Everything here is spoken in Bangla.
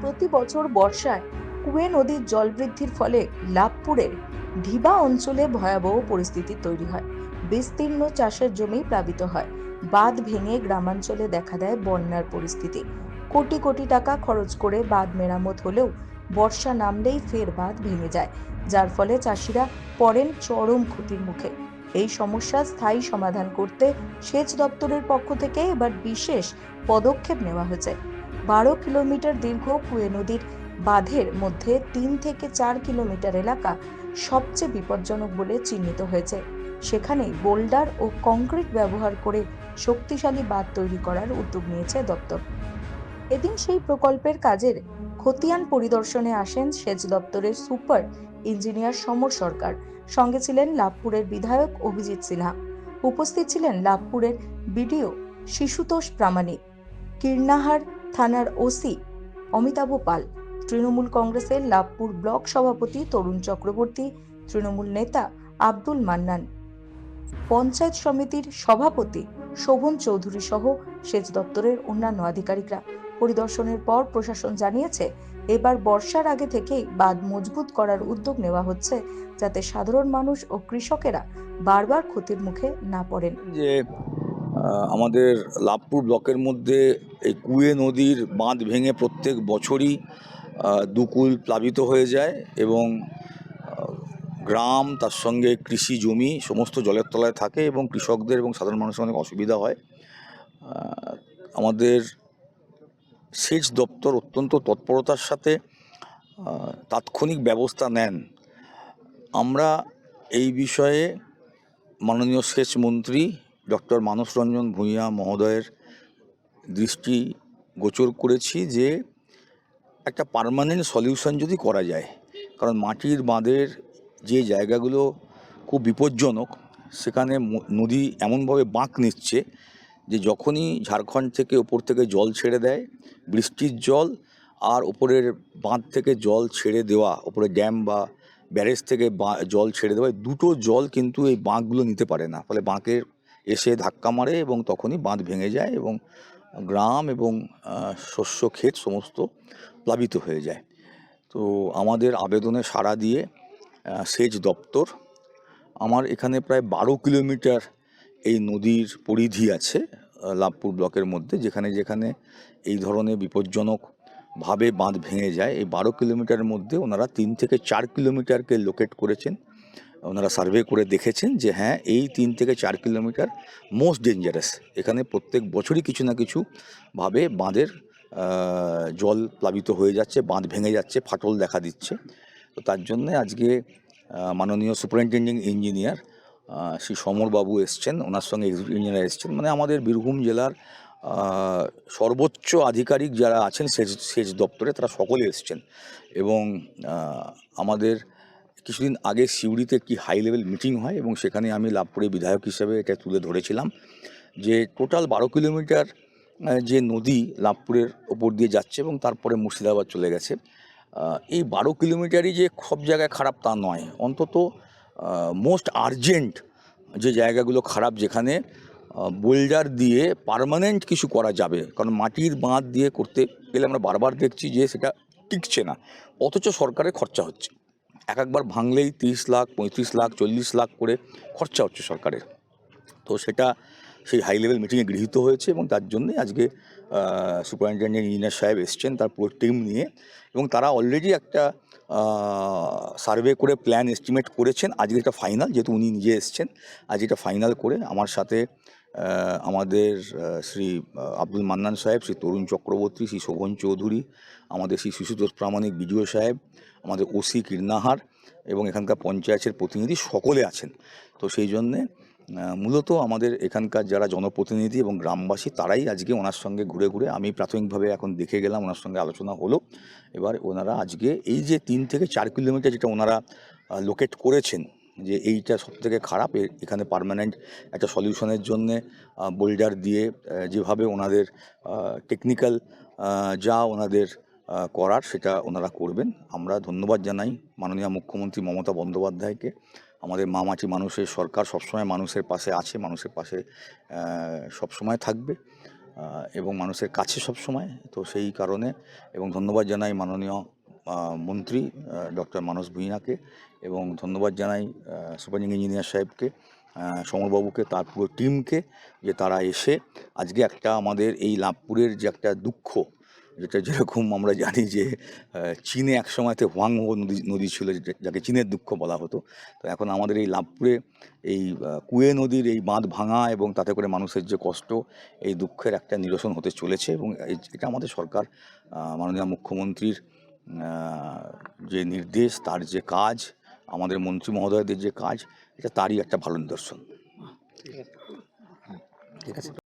প্রতি বছর বর্ষায় কুয়ে নদীর জল বৃদ্ধির ফলে লাভপুরের ঢিবা অঞ্চলে ভয়াবহ পরিস্থিতি তৈরি হয়। বিস্তীর্ণ চাষের জমি প্লাবিত হয়। বাঁধ ভেঙে গ্রামাঞ্চলে দেখা দেয় বন্যার পরিস্থিতি। কোটি কোটি টাকা খরচ করে বাঁধ মেরামত হলেও বর্ষা নামলেই ফের বাঁধ ভেঙে যায়, যার ফলে চাষিরা পড়েন চরম ক্ষতির মুখে। এই সমস্যা স্থায়ী সমাধান করতে সেচ দপ্তরের পক্ষ থেকে এবার বিশেষ পদক্ষেপ নেওয়া হয়েছে। বারো কিলোমিটার দীর্ঘ কুয়ে নদীর বাঁধের মধ্যে তিন থেকে চার কিলোমিটার এলাকা সবচেয়ে বিপজ্জনক বলে চিহ্নিত হয়েছে। সেখানে বোল্ডার ও কংক্রিট ব্যবহার করে শক্তিশালী বাঁধ তৈরি করার উদ্যোগ নিয়েছে দপ্তর। এদিন সেই প্রকল্পের কাজের খতিয়ান পরিদর্শনে আসেন সেচ দপ্তরের সুপার ইঞ্জিনিয়ার সমর সরকার। সঙ্গে ছিলেন লাভপুরের বিধায়ক অভিজিৎ সিনহা। উপস্থিত ছিলেন লাভপুরের বিডিও শিশুতোষ প্রামাণিক। কীর্ণাহার থানার ওসি অমিতাভ পাল। তৃণমূল কংগ্রেসের লাভপুর ব্লক সভাপতি তরুণ চক্রবর্তী, তৃণমূল নেতা আব্দুল মান্নান। পঞ্চায়েত সমিতির সভাপতি শোভন চৌধুরী সহ সেচ দপ্তরের অন্যান্য আধিকারিকরা। পরিদর্শনের পর প্রশাসন জানিয়েছে, এবার বর্ষার আগে থেকেই বাঁধ মজবুত করার উদ্যোগ নেওয়া হচ্ছে, যাতে সাধারণ মানুষ ও কৃষকেরা বারবার ক্ষতির মুখে না পড়েন। যে আমাদের লাভপুর ব্লকের মধ্যে এই কুয়ে নদীর বাঁধ ভেঙে প্রত্যেক বছরই দুকুল প্লাবিত হয়ে যায় এবং গ্রাম, তার সঙ্গে কৃষি জমি সমস্ত জলের তলায় থাকে এবং কৃষকদের এবং সাধারণ মানুষের অনেক অসুবিধা হয়। আমাদের সেচ দপ্তর অত্যন্ত তৎপরতার সাথে তাৎক্ষণিক ব্যবস্থা নেন। আমরা এই বিষয়ে মাননীয় সেচ মন্ত্রী ডক্টর মানস রঞ্জন ভূঁইয়া মহোদয়ের দৃষ্টি গোচর করেছি যে একটা পার্মানেন্ট সলিউশন যদি করা যায়, কারণ মাটির বাঁধের যে জায়গাগুলো খুব বিপজ্জনক, সেখানে নদী এমনভাবে বাঁক নিচ্ছে যে যখনই ঝাড়খণ্ড থেকে ওপর থেকে জল ছেড়ে দেয়, বৃষ্টির জল আর ওপরের বাঁধ থেকে জল ছেড়ে দেওয়া, ওপরে ড্যাম বা ব্যারেজ থেকে জল ছেড়ে দেওয়া দুটো জল কিন্তু এই বাঁকগুলো নিতে পারে না। ফলে বাঁকের এসে ধাক্কা মারে এবং তখনই বাঁধ ভেঙে যায় এবং গ্রাম এবং শস্য ক্ষেত সমস্ত প্লাবিত হয়ে যায়। তো আমাদের আবেদনে সাড়া দিয়ে সেচ দপ্তর, আমার এখানে প্রায় বারো কিলোমিটার এই নদীর পরিধি আছে লাভপুর ব্লকের মধ্যে, যেখানে যেখানে এই ধরনের বিপজ্জনক ভাবে বাঁধ ভেঙে যায়। এই বারো কিলোমিটারের মধ্যে ওনারা তিন থেকে চার কিলোমিটারকে লোকেট করেছেন। ওনারা সার্ভে করে দেখেছেন যে হ্যাঁ এই তিন থেকে চার কিলোমিটার মোস্ট ডেঞ্জারাস এখানে প্রত্যেক বছরই কিছু না কিছু ভাবে বাঁধের জল প্লাবিত হয়ে যাচ্ছে, বাঁধ ভেঙে যাচ্ছে, ফাটল দেখা দিচ্ছে। তো তার জন্যে আজকে মাননীয় সুপারিনটেন্ডিং ইঞ্জিনিয়ার শ্রী সমরবাবু এসছেন, ওনার সঙ্গে এক্সিকিউটিভ ইঞ্জিনিয়ার এসছেন। মানে আমাদের বীরভূম জেলার সর্বোচ্চ আধিকারিক যারা আছেন সেচ সেচ দপ্তরে তারা সকলে এসছেন। এবং আমাদের কিছুদিন আগে সিউড়িতে একটি হাই লেভেল মিটিং হয় এবং সেখানে আমি লাভপুরে বিধায়ক হিসেবে এটা তুলে ধরেছিলাম যে টোটাল বারো কিলোমিটার যে নদী লাভপুরের ওপর দিয়ে যাচ্ছে এবং তারপরে মুর্শিদাবাদ চলে গেছে। এই বারো কিলোমিটারই যে সব জায়গায় খারাপ তা নয়। অন্তত মোস্ট আর্জেন্ট যে জায়গাগুলো খারাপ যেখানে বোল্ডার দিয়ে পার্মানেন্ট কিছু করা যাবে। কারণ মাটির বাঁধ দিয়ে করতে গেলে আমরা বারবার দেখছি যে সেটা টিকছে না। অথচ সরকারের খরচা হচ্ছে। এক একবার ভাঙলেই তিরিশ লাখ, পঁয়ত্রিশ লাখ, চল্লিশ লাখ করে খরচা হচ্ছে সরকারের। তো সেটা সেই হাই লেভেল মিটিংয়ে গৃহীত হয়েছে এবং তার জন্যে আজকে সুপারিনটেন্ডেন্ট ইঞ্জিনিয়ার সাহেব এসছেন তার পুরো টিম নিয়ে এবং তারা অলরেডি একটা সার্ভে করে প্ল্যান এস্টিমেট করেছেন। আজকে এটা ফাইনাল যেহেতু উনি নিজে এসছেন আজ এটা ফাইনাল করে আমার সাথে আমাদের শ্রী আব্দুল মান্নান সাহেব, শ্রী তরুণ চক্রবর্তী, শ্রী শোভন চৌধুরী, আমাদের শ্রী শিশুতোষ প্রামাণিক বিডিও সাহেব, আমাদের ওসি কীর্ণাহার এবং এখানকার পঞ্চায়েতের প্রতিনিধি সকলে আছেন। তো সেই জন্যে মূলত আমাদের এখানকার যারা জনপ্রতিনিধি এবং গ্রামবাসী, তারাই আজকে ওনার সঙ্গে ঘুরে ঘুরে, আমি প্রাথমিকভাবে এখন দেখে গেলাম, ওনার সঙ্গে আলোচনা হলো। এবার ওনারা আজকে এই যে তিন থেকে চার কিলোমিটার যেটা ওনারা লোকেট করেছেন যে এইটা সব থেকে খারাপ এখানে পার্মানেন্ট একটা সলিউশনের জন্যে বোল্ডার দিয়ে যেভাবে ওনাদের টেকনিক্যাল যা ওনাদের করার সেটা ওনারা করবেন। আমরা ধন্যবাদ জানাই মাননীয় মুখ্যমন্ত্রী মমতা বন্দ্যোপাধ্যায়কে। আমাদের মামাটি মানুষের সরকার সবসময় মানুষের পাশে আছে, মানুষের পাশে সবসময় থাকবে এবং মানুষের কাছে সব সময় তো সেই কারণে, এবং ধন্যবাদ জানাই মাননীয় মন্ত্রী ডক্টর মানস ভূঁইয়াকে এবং ধন্যবাদ জানাই সুপারিং ইঞ্জিনিয়ার সাহেবকে সমরবাবুকে, তার পুরো টিমকে যে তারা এসে আজকে একটা আমাদের এই লাভপুরের যে একটা দুঃখ, যেটা যেরকম আমরা জানি যে চীনে এক সময়তে হোয়াংহো নদী নদী ছিল যাকে চীনের দুঃখ বলা হতো। তো এখন আমাদের এই লাভপুরে এই কুয়ে নদীর এই বাঁধ ভাঙা এবং তাতে করে মানুষের যে কষ্ট, এই দুঃখের একটা নিরসন হতে চলেছে এবং এটা আমাদের সরকার মাননীয় মুখ্যমন্ত্রীর যে নির্দেশ তার যে কাজ আমাদের মন্ত্রী মহোদয়দের যে কাজ এটা তারই একটা ভালো নিদর্শন। ঠিক আছে।